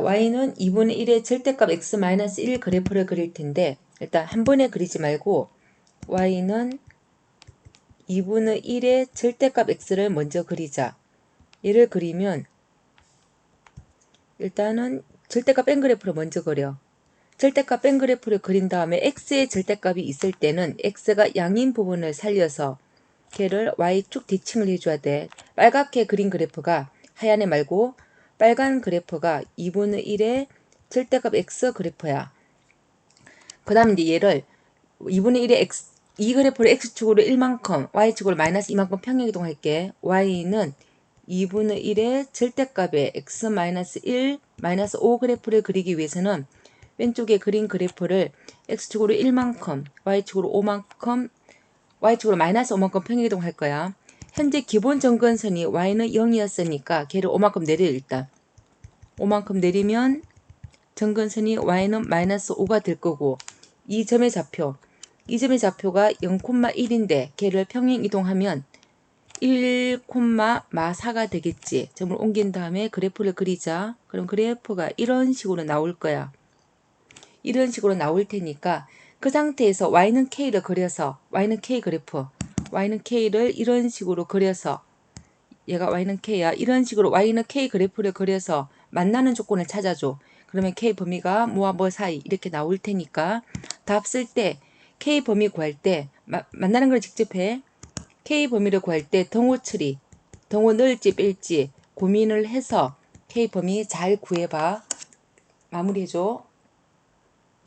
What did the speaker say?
y는 2분의 1의 절대값 x-1 그래프를 그릴 텐데 일단 한 번에 그리지 말고 y는 2분의 1의 절대값 x를 먼저 그리자. 얘를 그리면 일단은 절대값 뺀 그래프를 먼저 그려. 절대값 뺀 그래프를 그린 다음에 x의 절대값이 있을 때는 x가 양인 부분을 살려서 걔를 y축 대칭을 해줘야 돼. 빨갛게 그린 그래프가 하얀애 말고 빨간 그래프가 2분의 1의 절대값 x 그래프야. 그 다음 이제 얘를 2분의 1의 x, 이 그래프를 x축으로 1만큼, y축으로 마이너스 2만큼 평행 이동 할게. y는 2분의 1의 절대값의 x 마이너스 1, 마이너스 5 그래프를 그리기 위해서는 왼쪽에 그린 그래프를 x축으로 1만큼, y축으로 5만큼, y축으로 마이너스 5만큼 평행 이동 할 거야. 현재 기본 정근선이 y는 0이었으니까 걔를 5만큼 내려 일단. 5만큼 내리면 정근선이 y는 마이너스 5가 될 거고 이 점의 좌표, 이 점의 좌표가 0,1인데 걔를 평행 이동하면 1,4가 되겠지. 점을 옮긴 다음에 그래프를 그리자. 그럼 그래프가 이런 식으로 나올 거야. 이런 식으로 나올 테니까 그 상태에서 y는 k를 그려서 y는 k 그래프 y는 k를 이런 식으로 그려서 얘가 y는 k야. 이런 식으로 y는 k 그래프를 그려서 만나는 조건을 찾아줘. 그러면 k 범위가 뭐와 뭐 사이 이렇게 나올 테니까 답 쓸 때 k 범위 구할 때 마, 만나는 걸 직접 해. k 범위를 구할 때 등호 처리, 등호 넣을지 뺄지 고민을 해서 k 범위 잘 구해봐. 마무리해줘.